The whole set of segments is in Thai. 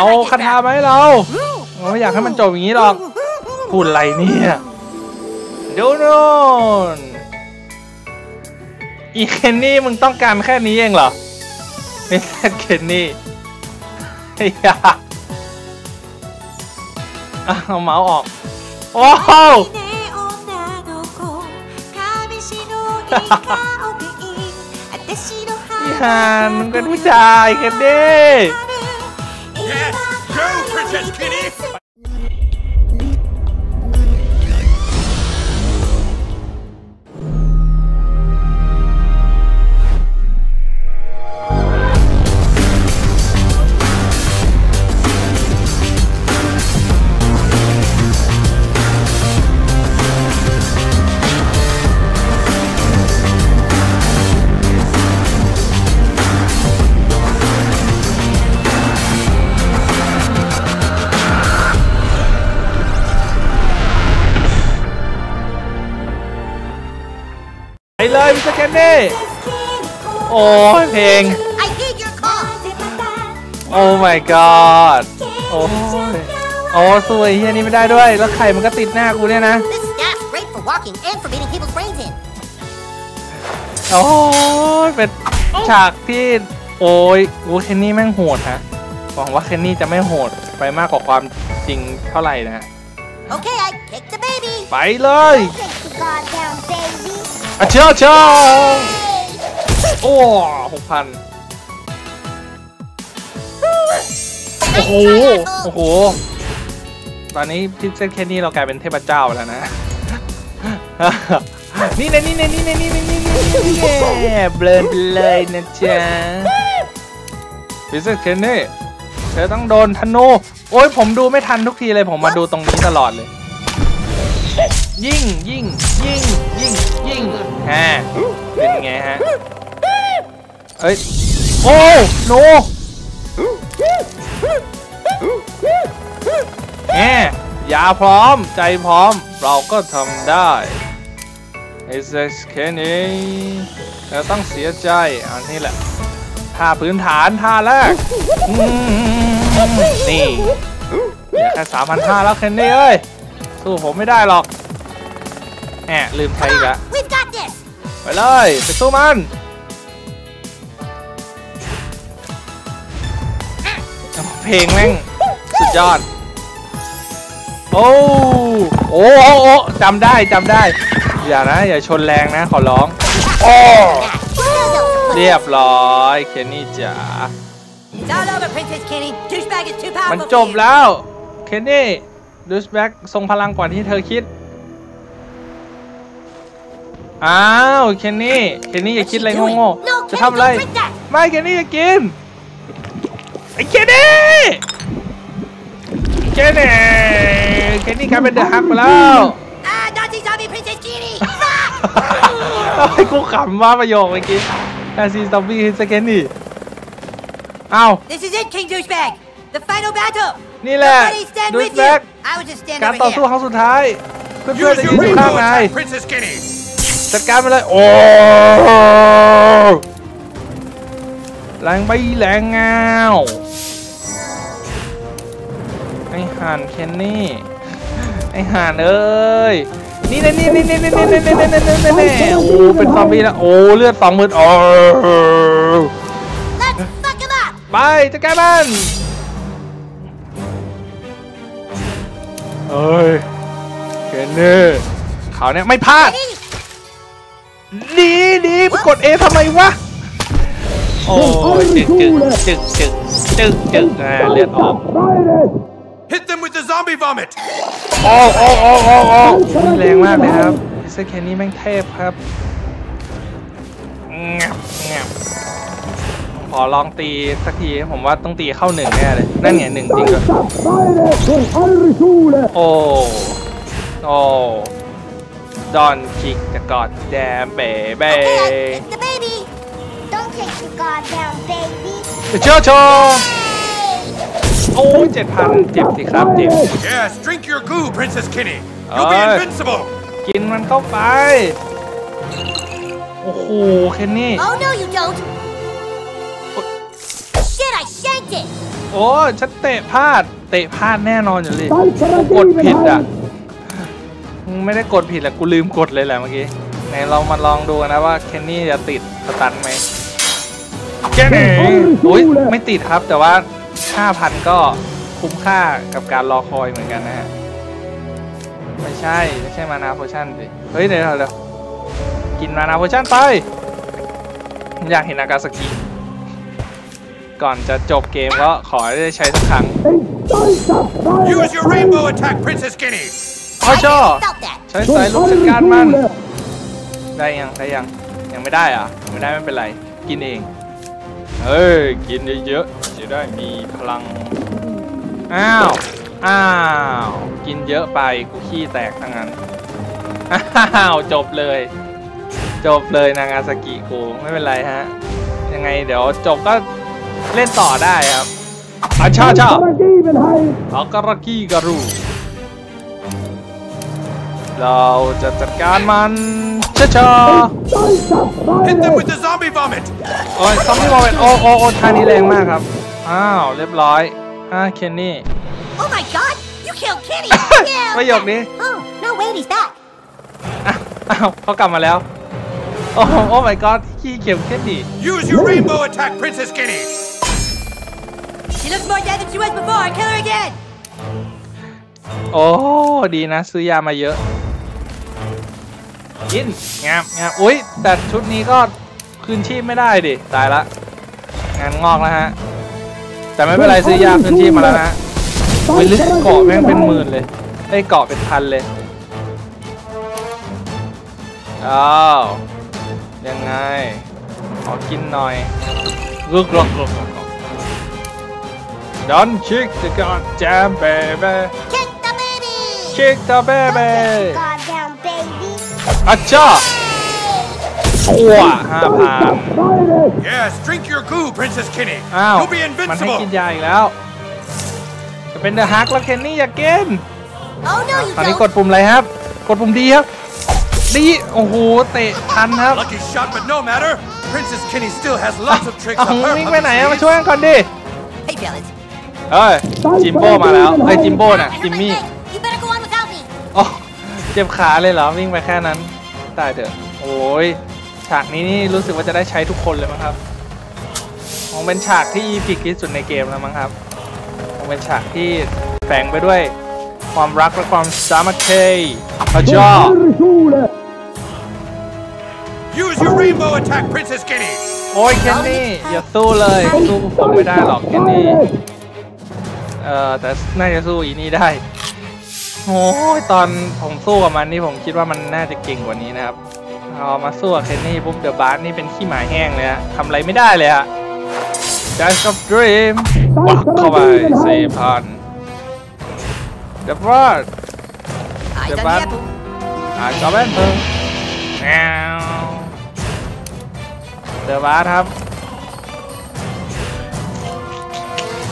เอา like this. คาถา route. มาให้เราเราไม่อยากให้มันจบอย่างนี้หรอกพูดอะไรเนี่ยดูโน่นอีเคนนี่มึงต้องการแค่นี้เองเหรอไม่ใช่เคนนี่ไอ้ยาอะเอาเมาส์ออก โอ้โห พี่ハฮานมึงเป็นผู้ชายเคนนี่ Yes, go, Princess Kitty! นนี่ โอ้ยเพลง I heed your call. โอ้ my god โอ้ยโอ้สวยเฮียนี่ไม่ได้ด้วย แล้วไข่มันก็ติดหน้ากูเนี่ยนะ This staff's great for walking and for beating people's brains in. โอ้ยเป็นฉากที่ โอ้ยโอ้เคนนี่แม่งโหดฮะหวังว่าเคนนี่จะไม่โหดไปมากกว่าความจริงเท่าไหร่นะฮะ Okay, I kicked the baby. ไปเลย Take the goddamn baby อะเชียวเชียวโอ้หกพันโอ้โห โอ้โห ตอนนี้พิซเซนแค่นี้เรากลายเป็นเทพเจ้าแล้วนะ นี่นะนี่นะนี่นะนี่นะนี่นะนี่นะเบลนไปเลยนะจ๊ะพิซเซนแค่นี้เธอต้องโดนธนู โอ้ยผมดูไม่ทันทุกทีเลยผมมาดูตรงนี้ตลอดเลย ยิงยิงยิงยิงยิงฮะเป็นไงฮะเอ้ยโอ้โนแหมยาพร้อมใจพร้อม เราก็ทำได้ไอ้เซ็กซ์แค่นี้เราต้องเสียใจอันนี้แหละท่าพื้นฐานท่าแรกนี่เหลือแค่สามพันห้าแล้วแคนนี่เอ้ยสู้ผมไม่ได้หรอก แหมลืมใช้อีกแล้ว We've got this. ไปเลยไปสู้มันเพลงแม่งสุดยอด โอ้โอ้โอ้โอ้จำได้จำได้ อย่านะ อย่าชนแรงนะ ขอร้อง โอ้เรียบร้อยเคนนี่จ๋า It's all over, Princess Kenny. Douchebag is too มัน powerful จ for บ you. แล้ว เคนนี่ดูสแบ็กทรงพลังกว่าที่เธอคิด อ้าวเคนนี่เคนนี่อย่าคิดอะไรโง่ๆจะทำอะไรไม่เคนนี่อย่ากินไอ้เคนนี่เคนนี่เคนนี่กลายเป็นเดอะฮักไปแล้ว Ah, Nazi zombie Princess Kenny. ไอ้กูขำว่าประโยคเมื่อกี้นาซีซอมบี้คือสเคนนี่อ้าว this is it, King Douchebag. The final battle. นี่แหละ Nobody stand ดู with แบ็ you. ก I would just stand การ over ต่อสู้ here. ครั้งสุดท้ายเพื่อนๆ Use จะยื your นอยู่ rainbow ข้างใน attack, Princess Kitty! จัดการไปเลย โอ้แรงไปแรงเงาไอห่านเคนนี่ ไอห่านเอ้ย นี่นะนี่นี่นี่นี่นี่นี่นี่นี่นี่นี่นี่โอ้ เป็นซอมบี้แล้ว โอ้ เลือดสองหมื่นโอ้ไปจัดการมันเอ้ยเคนนี่เขาวเนี่ยไม่พลาด ดีดีไปกดเอทำไมวะ โอ้ยจึกจึกจึกจึกจึกจึกอ่าเลือดออก Hit them with the zombie vomit! โอ้โอ้โอ้โอ้โอ้แรงมากเลยครับเซอร์แคนนี่แม่งเทพครับงับงับขอลองตีสักทีผมว่าต้องตีเข้าหนึ่งแน่เลย นั่นไงหนึ่งจริงด้วยโอ้ โอ้ Don't kick the goddamn baby Okay, I kicked the baby. Don't take the goddamn baby เชียวโชว์โอ้ยเจ็ดพันเจ็บสิครับเจ็บ Yes, drink your goo, Princess Kitty! You'll be Alright. invincible! กินมันเข้าไปโอ้โอ้โหเคนนี่ Oh no, you don't. Shit, I shanked it. โอ้ฉันเตะพลาด เตะพลาดแน่นอนอยู่เลยกูกดผิดอะมึง ไม่ได้กดผิดแหละกูลืมกดเลยแหละเมื่อกี้ไหนเรามาลองดูกันนะว่าเคนนี่จะติดสตันไหมแค่ไหนอุ้ยไม่ติดครับแต่ว่า 5,000 ก็คุ้มค่ากับการรอคอยเหมือนกันนะฮะไม่ใช่ไม่ใช่มานาโพชั่นสิเฮ้ยเดี๋ยวเดี๋ยวกินมานาโพชั่นไป อยากเห็นอากาศกิก่อนจะจบเกมก็ขอให้ได้ใช้สักครั้ง Use your rainbow attack, Princess Skinny. พ่อชอ Felt that. ใช้สายลุกจัดการมัน ได้ยังได้ยังยังไม่ได้เหรอะยังไม่ได้ไม่เป็นไร กินเองเฮ้ยกินเยอะๆจะได้มีพลังอ้าวอ้าวกินเยอะไปกูขี้แตกทั้งนั้นอ้าวจบเลย จบเลยนางาซากิกูไม่เป็นไรฮะ ยังไงเดี๋ยวจบก็เล่นต่อได้ครับอาชาชาอาการากิการู เราจะจัดการมันชาชา Hit them with the zombie vomit. โอ้ยซอมบี้มอเมนโอ้โอ้โอ้ท่านี้แรงมากครับ อ้าว เรียบร้อยอ่าเคนนี่ Oh my god, you killed Kenny. yeah. ประโยคนี้ Oh no, wait, he's back. อะอ้าวเขากลับมาแล้ว โอ้โอ้ my god ขี้เข็มเคนนี่ Use your rainbow attack, Princess Skinny. She looks more dead than she was before. Kill her again. โอ้ ดีนะ ซื้อยามาเยอะ กินงามงามอุ้ยแต่ชุดนี้ก็คืนชีพไม่ได้ดิตายละงานงอกแล้วฮะแต่ไม่เป็นไรซื้อยาคืนชีพมาแล้วนะอุ้ยลึกเกาะแม่งเป็นหมื่นเลยไอ้ยเกาะเป็นพันเลยอ้าวยังไงขอกินหน่อยกรุกกรอกกรอกกรอก Don't chick the goddamn baby Kick the baby. chick the baby Goddamn baby. อัจฉาชั่วห้าพัน Yes, drink your goo, Princess Skinny. อ้าว You'll be มันให้ invincible. กินยาอีกแล้ว จะเป็นเดอะฮักแล้วเคนนี่อย่าเกน Oh no, you ตอนนี้ก don't. ดปุ่มอะไรครับ กดปุ่มดีครับ ดี โอ้โห เตะทันครับ Lucky shot, but no matter. Princess Skinny still has lots of tricks เอา up her วิ่งไปไหนอะ puppy มา sleeve. ช่วยกันก่อนดิ Hey, fellas. เอ้ย จิมโบ้มาแล้ว เอ้ย จิมโบ้ I น่ะ hurt จิม my มี่ leg. You better go on without me. โอ้เจ็บขาเลยเหรอ วิ่งไปแค่นั้น ตายเถอะ โอ้ยฉากนี้นี่รู้สึกว่าจะได้ใช้ทุกคนเลยมั้งครับคงเป็นฉากที่อีพิกที่สุดในเกมแล้วมั้งครับคงเป็นฉากที่แฝงไปด้วยความรักและความสามัคคีพระเจ้า Use your rainbow attack, Princess Skinny. โอ้ยเคนนี่อย่าสู้เลยสู้ผมไม่ได้หรอกเคนนี่เอ่อแต่น่าจะสู้อีนี่ได้ โอ้ยตอนผมสู้กับมันนี่ผมคิดว่ามันน่าจะเก่งกว่านี้นะครับพอมาสู้กับเคนนี่ปุ๊บเดอะบาร์นี่เป็นขี้หมาแห้งเลยฮะทำอะไรไม่ได้เลยฮะ Dash of Dream ปักเข้าไปสี่พันเดอะบาร์ Eyes The on the bad- apple. อ่านก็แม่นเพิ่งแมวเดอะบาร์ครับ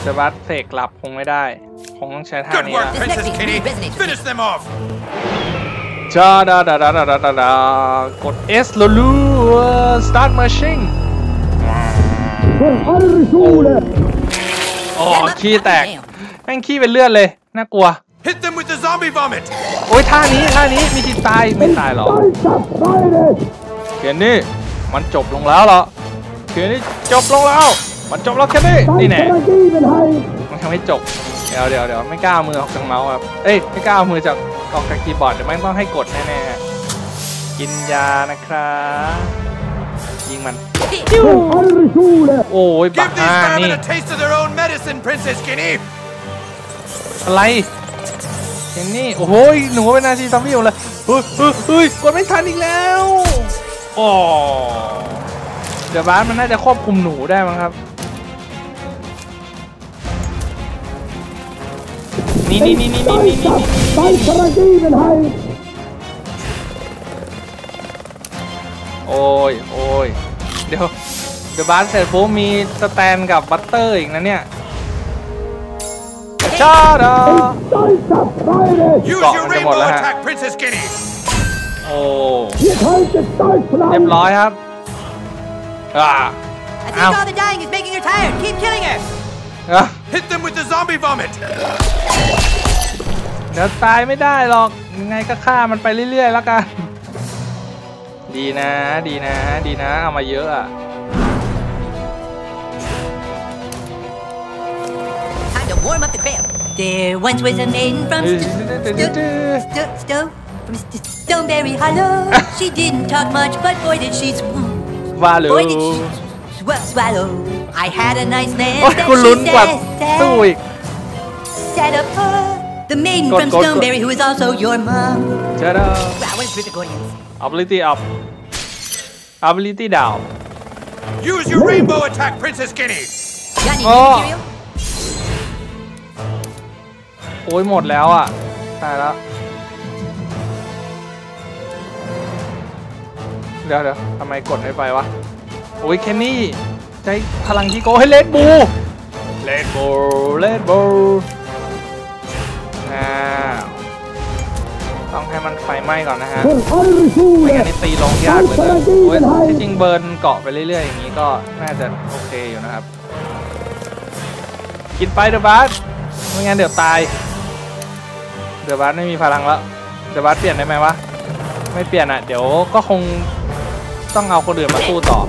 เดอะบาร์เสกกลับคงไม่ได้ คงต้องใช้ท่า Good นี้ work, ละ Princess next Skinny. week resonates with Finish them off. จ้าดาดาดาดาดาดาดากด S ลัวๆ start marching โอ้ขี้แตกแม่งขี้เป็นเลือดเลย น่ากลัว Hit them with the zombie vomit. โอ้ยท่านี้ท่านี้มีสิทธิ์ตายไม่ตายหรอกเคนนี่มันจบลงแล้วเหรอเคนนี่จบลงแล้ว มันจบแล้วเคนนี่นี่แน่มันทำให้จบเดี๋ยวเดี๋ยวเดี๋ยวไม่กล้าเอามือออกจากเมาส์ครับ เอ้ยไม่กล้าเอามือจากออกจากคีย์บอร์ดเดี๋ยวแม่งต้องให้กดแน่ๆ กินยานะครับยิงมันโอ้ย Give บัก these ฮา vermin นี่ a taste of their own medicine, Princess Skinny. อะไรเคนนี่โอ้โหยหนูเป็นนาซีซอมบี้อยู่เลยเฮ้ยเฮ้ยเฮ้ยกดไม่ทันอีกแล้วอ๋อเดี๋ยวบ้านมันน่าจะควบคุมหนูได้มั้งครับ niin, niin, niin, niin, niin, niin, niin. โอ้ยโอ้ยเดี๋ยว เดี๋ยวบาสเสร็จปุ๊บมีสแตนกับบัตเตอร์อีกนะเนี่ยชาดาเกาะจะหมดแล้วฮะโอ้เรียบร้อยครับอ่าอ้าว all the dying is making her tired. Keep killing her. อะ Hit them with the zombie vomit! เดี๋ยวตายไม่ได้หรอกยังไงก็ฆ่ามันไปเรื่อยๆแล้วกัน ดีนะ ดีนะ ดีนะ เอามาเยอะอะ Time to warm up the grill. There once was a maiden from St- St- St- Sto- from St- Stoneberry Hollow. she didn't talk much, but boy did she sw- ว่าเลย boy did she sw- swallow. I had a nice man โอ้ย that คุณ she ลุ้นกว่า said, สู้อีก set up her. The maiden Good, from good, good. Stoneberry who is also your mom. เจ้าดาว Wow, what is with the Gordians? ability up ability down Use your rainbow attack, Princess Kenny! Got any Oh. material? โอ้ยหมดแล้วอะ ตายแล้ว เดี๋ยวเดี๋ยวทำไมกดไม่ไปวะโอ้ยแคนนี่ใจพลังที่โกให้เลดบูเลดบูเลดบูอ้าวต้องให้มันไฟไหม้ก่อนนะฮะไม่งั้นนี่ตีลงยากเลยนะโอ้ยที่จริงเบิร์นเกาะไปเรื่อยๆอย่างนี้ก็น่าจะโอเคอยู่นะครับ กินไปเดอะบัสไม่งั้นเดี๋ยวตายเดอะบัสไม่มีพลังแล้วเดอะบัสเปลี่ยนได้ไหมวะไม่เปลี่ยนอะ เดี๋ยวก็คงต้องเอาคนอื่นมาสู้ต่อ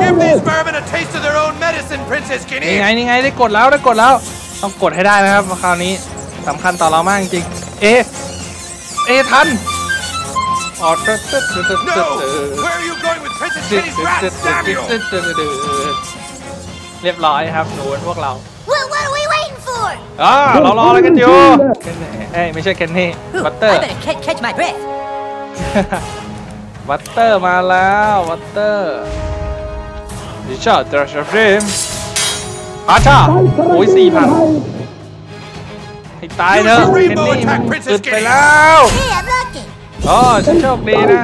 Give these vermin a taste of their own medicine, Princess นี่ไง Kenny! นี่ไงได้กดแล้วได้กดแล้ว ต้องกดให้ได้นะครับคราวนี้สำคัญต่อเรามากจริงๆเอเอทันอ๋อตึ๊ดตึ๊ดตึ๊ดตึ๊ดตึ๊ด No! Where are you going with Princess ตึ๊ด Kenny's ตึ๊ด rat, ตึ๊ดตึ๊ด Samuel? ตึ๊ดตึ๊ดตึ๊ดตึ๊ดเรียบร้อยครับหนูเป็นพวกเรา Well, what are we waiting for? อ่าเรารออะไรกันอยู่เคนนี่เอ้ยไม่ใช่เคนนี่ Ooh, บัตเตอ I ร์ วัตเตอร์มาแล้ววัตเตอร์ดิชาร์ดรัชฟรีมอาชาโอ้ยสี่พันให้ตายเถอะเคนนี่มันอึดไปแล้วอ๋อฉันโชคดีนะ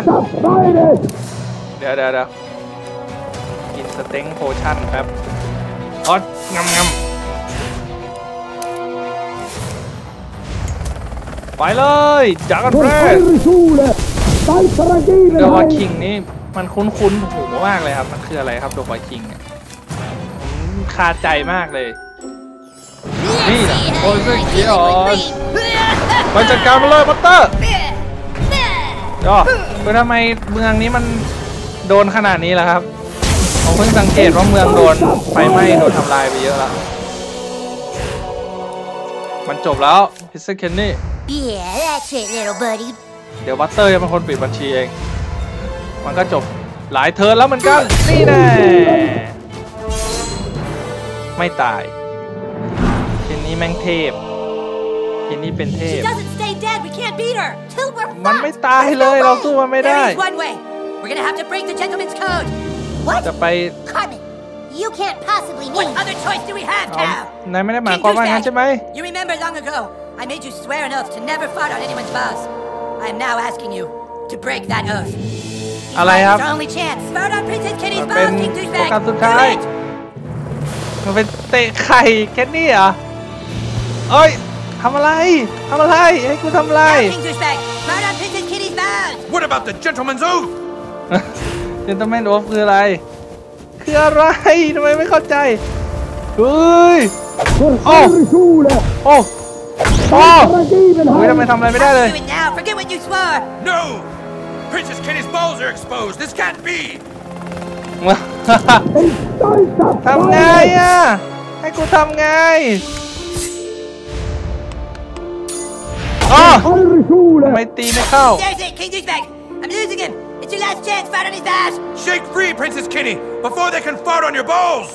เดี๋ยวเดี๋ยวเดี๋ยวกินสเต็งโพชั่นแป๊บอ๋องำงำไปเลยจากกันเรส เดอะวาคิงนี่มันคุ้นๆหูมากเลยครับ มันคืออะไรครับเดอะวาคิงเนี่ยผมคาใจมากเลย นี่นะโอ้ยเกียร์ไปจัดการมาเลยบัตเตอร์ก็คือทำไมเมืองนี้มันโดนขนาดนี้ล่ะครับผมเพิ่งสังเกตว่าเมืองโดนไฟไหม้โดนทำลายไปเยอะแล้วมันจบแล้วพิซซ่าเคนนี่ Yeah, that's it, little buddy. เดี๋ยวบัตเตอร์จะเป็นคนปิดบัญชีเอง มันก็จบหลายเทิร์นแล้วเหมือนกันนี่แน่ไม่ตายเคนนี้แม่งเทพเคนนี้เป็นเท She พ doesn't stay dead. We can't beat her. Till we're มันไม่ fucked. ตายเลยเราสู้มันไม่ได้ There is one way. We're gonna have to break the gentleman's code. What? จะไป Carmen, you can't possibly mean. What other choice do we have เอา now? นายไม่ได้หมายความว่างั้นใช่ไหม You remember long ago, I made you swear an oath to never fart on anyone's boss. I am now asking you to break that oath. อะไรครับ It's our only chance. Fart on Princess Kitty's มันเป็น boss, King โอ Douchebag. กาสสุด Do ท้าย it! มันเป็นเตะไข่แคนนี่เหรอเอ้ยทำอะไรทำอะไรให้กูทำอะไร Now, King Douchebag, fart on Princess Kitty's boss. What about the gentleman's oath? เจนตแมนโอฟคืออะไร คืออะไรทำไมไม่เข้าใจเฮ้ยโอ้โอ้ โอ้เฮ้ยทำไมทำอะไรไม่ได้เลย Do it now. Forget what you swore. No! Princess Kenny's balls are exposed. This can't be. ทำไงอ่ะ ให้กูทำไงอ๋อทำไมตีไม่เข้า There's it, King Douchebag. I'm losing him. It's your last chance. Fart on his boss. Shake free, Princess Kenny, before they can fart on your balls.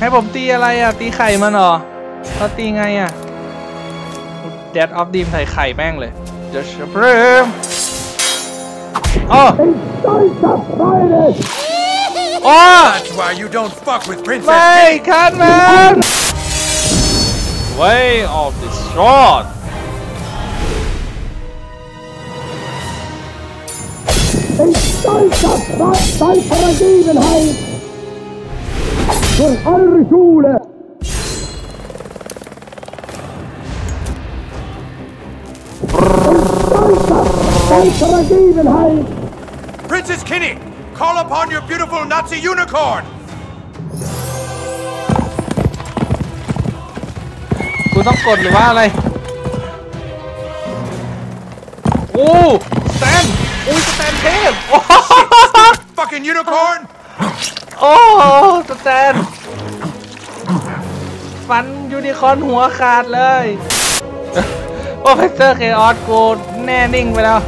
ให้ผมตีอะไรอ่ะ ตีไข่มันเหรอเราตีไงอ่ะ แดดออฟดีมใส่ไข่แม่งเลยเดี๋ยวเพิ่มอ๋อ oh. oh! That's why you don't fuck with Princess. My Way of the sword! Princess Kinney, call upon your beautiful Nazi unicorn! คุณต้องกดหรือว่าอะไร โอ้สแตนอุ้ยสแตนเทพโอ้ Fucking unicorn! โอ้สแตนฟันยูนิคอร์นหัวขาดเลย โปรเฟสเตอร์เคออสกูแน่นิ่งไปแล้ว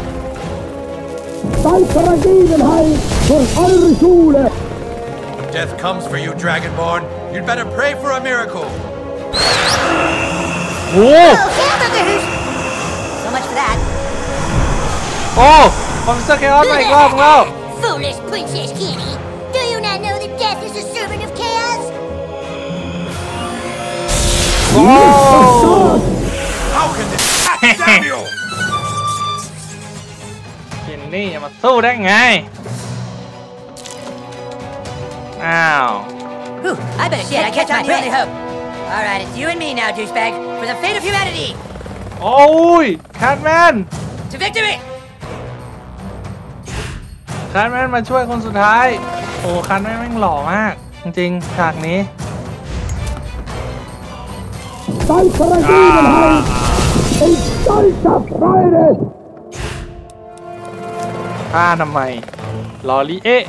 Death comes for you, Dragonborn. You'd better pray for a miracle. โอ้ Oh, hamburgers! So much for that. โอ้โปรเฟสเซอร์เคออสมาอีกรอบนึงแล้ว Foolish Princess Kitty. Do you not know that death is a servant of chaos? โอ้ How can this damn you? เจ นนี่จะมาสู้ได้ไง อ้าว Whew, I better Shit, I catch catch my my breath. only hope. All right, it's you and me now, douchebag. For the fate of humanity, โอ้ยแคทแมน to victory! แคทแมนมาช่วยคนสุดท้าย โอ้แคทแมนแม่งหล่อมาก จริงๆฉากนี้ ท่าทำไมลอรีเอะ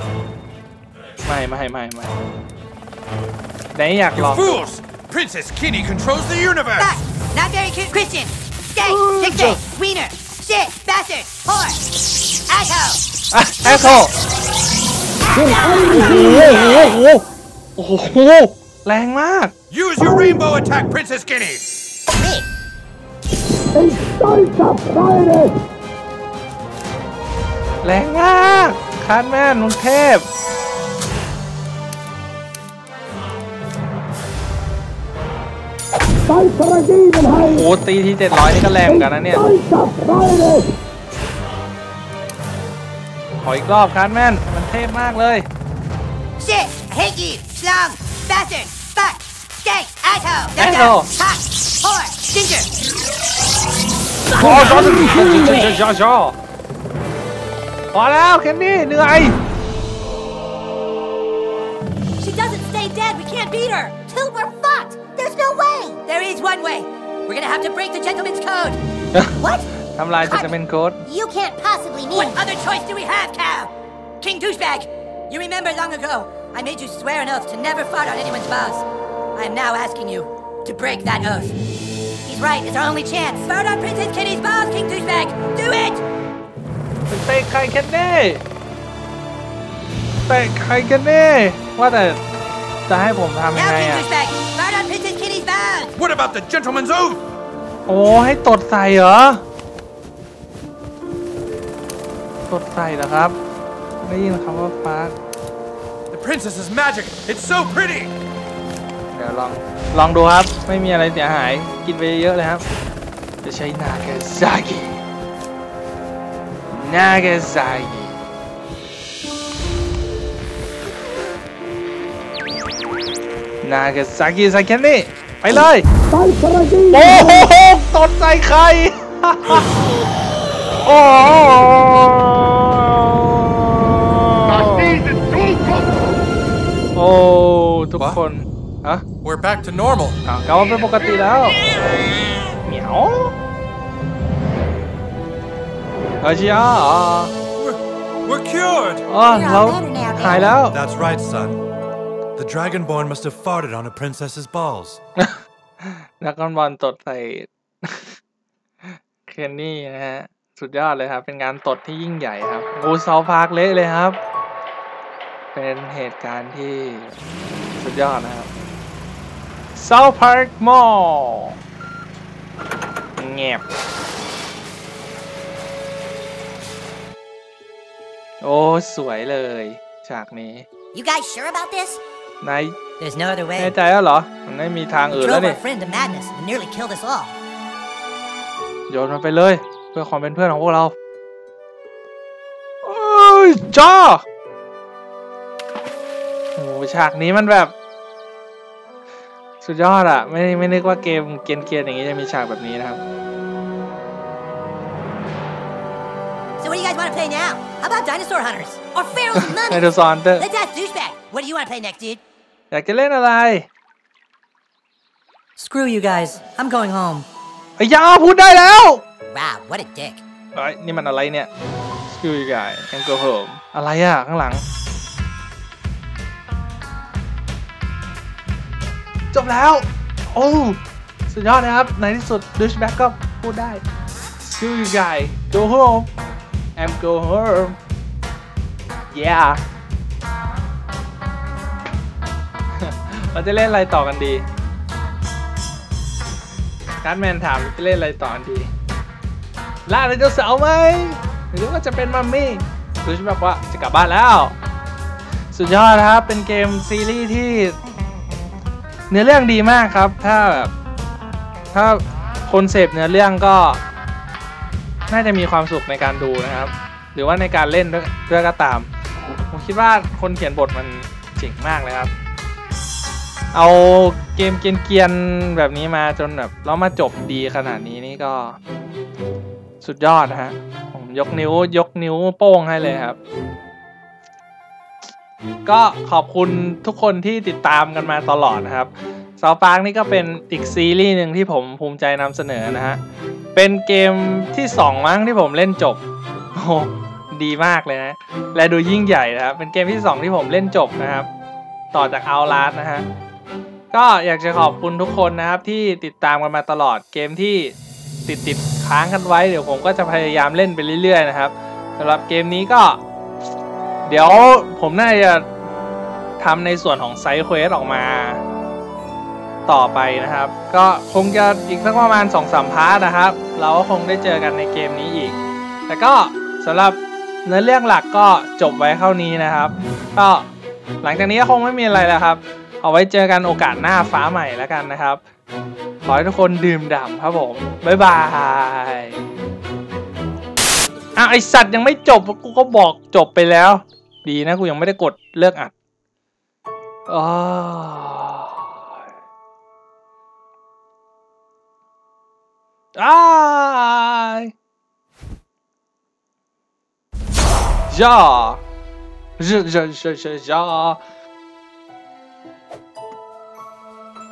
ไม่ไม่ไม่ไม่ไหนอยากล You อง fools! Princess Kitty controls the universe! Fuck! Not very cute Christian! Steak! Dick face! Wiener! Shit! Bastard! Whore! Asshole! อ่ะแอคโคโอ้โหโอ้โห แรงมาก Use your rainbow attack, Princess Kitty! Me! แรงมากคานแมนมุงเทพโอ้โหตีที่เจ็ดร้อยนี่ก็แรงเหมือนกันนะเนี่ยขออีกรอบคานแมนมันเทพมากเลย Shit! I hate you! Schlong! Bastard! Fuck! Steak! Asshole! Dum Asshole. dum! Cock! Whore! Ginger! โอ้ยจอจอจอจอ พอแล้วเคนนี่เหนื่อย She doesn't stay dead. We can't beat her. Till we're fucked. There's no way. There is one way! We're gonna have to break the gentleman's code! What? ทำลายจะจะเป็นโค้ด You can't possibly mean. What other choice do we have, cow? King Douchebag! You remember long ago, I made you swear an oath to never fart on anyone's balls. I am now asking you to break that oath. He's right, it's our only chance. Fart on Princess Kitty's balls, King Douchebag! Do it! เตะใครเคนนี่เตะใครเคนนี่ว่าแต่จะให้ผมทำยัง Now, ไง King อะ Douchebag, fart on Princess Kitty's balls! What about the gentleman's oath? โอ้ให้ตดใส่เหรอ ตดใส่เหรอครับ ได้ยินคำว่าฟาส The princess's magic! It's so pretty! เดี๋ยวลอง ลองดูครับ ไม่มีอะไรเสียหาย กินไปเยอะเลยครับ จะใช้นากาซากินากาซากิ นากาซากิใส่แคนนี่ไปเลยโอ้โหตดใส่ใครโอ้โหโอ้ทุกคนฮะ We're back to normal. อะกลับมาเป็นปกติแล้วเหมียว เฮจิอา We're, we're cured! อ๋อเราหายแล้ว That's right, son. The Dragonborn must have farted on a princess's balls. นักกอนบอลตดใส่เคนนี่นะฮะ สุดยอดเลยครับ เป็นงานตดที่ยิ่งใหญ่ครับโอ้เสาพาร์คเละเลยครับ เป็นเหตุการณ์ที่สุดยอดนะครับเซาพาร์คมอลเงียบ โอ้สวยเลยฉากนี้ You guys sure about this? นาย There's no other แน่ way. ใจแล้วเหรอ มันไม่มีทางอื่นแล้ว Drove นี่ our friend to madness and nearly killed us all. โยนมันไปเลย เพื่อความเป็นเพื่อนของพวกเราเอ้ยจ้าโอ้โหฉากนี้มันแบบ สุดยอดอะไม่ไม่นึกว่าเกมเกรียนๆอย่างนี้จะมีฉากแบบนี้นะครับ So what do you guys want to play now? How about Dinosaur Hunters? or Pharaoh's ได mummy? โนเสาร์ฮันเตอร์ Let's ask douchebag. What do you want to play next, dude? อยากจะเล่นอะไร Screw you guys. I'm going home. ไอ้ยาพูดได้แล้ว Wow, what a dick. เอ้ยนี่มันอะไรเนี่ยสกิลใหญ่แองเกิลโฮมอะไรอะข้างหลัง จบแล้ว โอ้สุดยอดนะครับ ในที่สุดดูชแบ็กก็พูดได้สกิลใหญ่ go home I'm go home yeah เราจะเล่นอะไรต่อกันดีการ์ดแมนถามจะเล่นอะไรต่อกันดีล่าไดโนเสาร์ไหมหรือว่าจะเป็นมัมมี่ดูใช่ไหมว่าจะกลับบ้านแล้ว สุดยอดนะครับ เป็นเกมซีรีส์ที่ เนื้อเรื่องดีมากครับ ถ้าแบบถ้าคนเสพเนื้อเรื่องก็ น่าจะมีความสุขในการดูนะครับ หรือว่าในการเล่นด้วยก็ตาม ผมคิดว่าคนเขียนบทมันเจ๋งมากเลยครับ เอาเกมเกียนๆแบบนี้มาจนแบบแล้วมาจบดีขนาดนี้นี่ก็สุดยอดนะฮะ ผมยกนิ้วยกนิ้วโป้งให้เลยครับ ก็ขอบคุณทุกคนที่ติดตามกันมาตลอดนะครับซาวปาร์กนี่ก็เป็นอีกซีรีส์หนึ่งที่ผมภูมิใจนำเสนอนะฮะ เป็นเกมที่สองมั้งที่ผมเล่นจบโอ้โหดีมากเลยนะ และดูยิ่งใหญ่นะครับ เป็นเกมที่สองที่ผมเล่นจบนะครับ ต่อจากเอาลาสนะฮะ ก็อยากจะขอบคุณทุกคนนะครับที่ติดตามกันมาตลอดเกมที่ติดติดค้างกันไว้เดี๋ยวผมก็จะพยายามเล่นไปเรื่อยๆนะครับสำหรับเกมนี้ก็ เดี๋ยวผมน่าจะทำในส่วนของไซเควสออกมา ต่อไปนะครับ ก็คงจะอีกสักประมาณ2อสามพาร์ทนะครับ เราก็คงได้เจอกันในเกมนี้อีก แต่ก็สำหรับเนื้อเรื่องหลักก็จบไว้เท่านี้นะครับ ก็หลังจากนี้ก็คงไม่มีอะไรแล้วครับ เอาไว้เจอกันโอกาสหน้าฟ้าใหม่แล้วกันนะครับ ขอให้ทุกคนดื่มด่ำครับผม บ๊ายบายอ้าวไอสัตว์ยังไม่จบกูก็บอกจบไปแล้ว ดีนะกูยังไม่ได้กดเลิกอัดอ๋อ อ้ายย่าย่าย่าย่าย่าย่า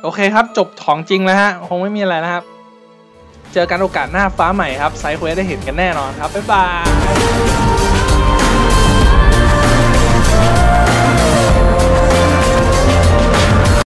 โอเคครับ จบของจริงแล้วฮะ คงไม่มีอะไรนะครับ เจอกันโอกาสหน้าฟ้าใหม่ครับ ไซค์เควสได้เห็นกันแน่นอนครับ บ๊ายบาย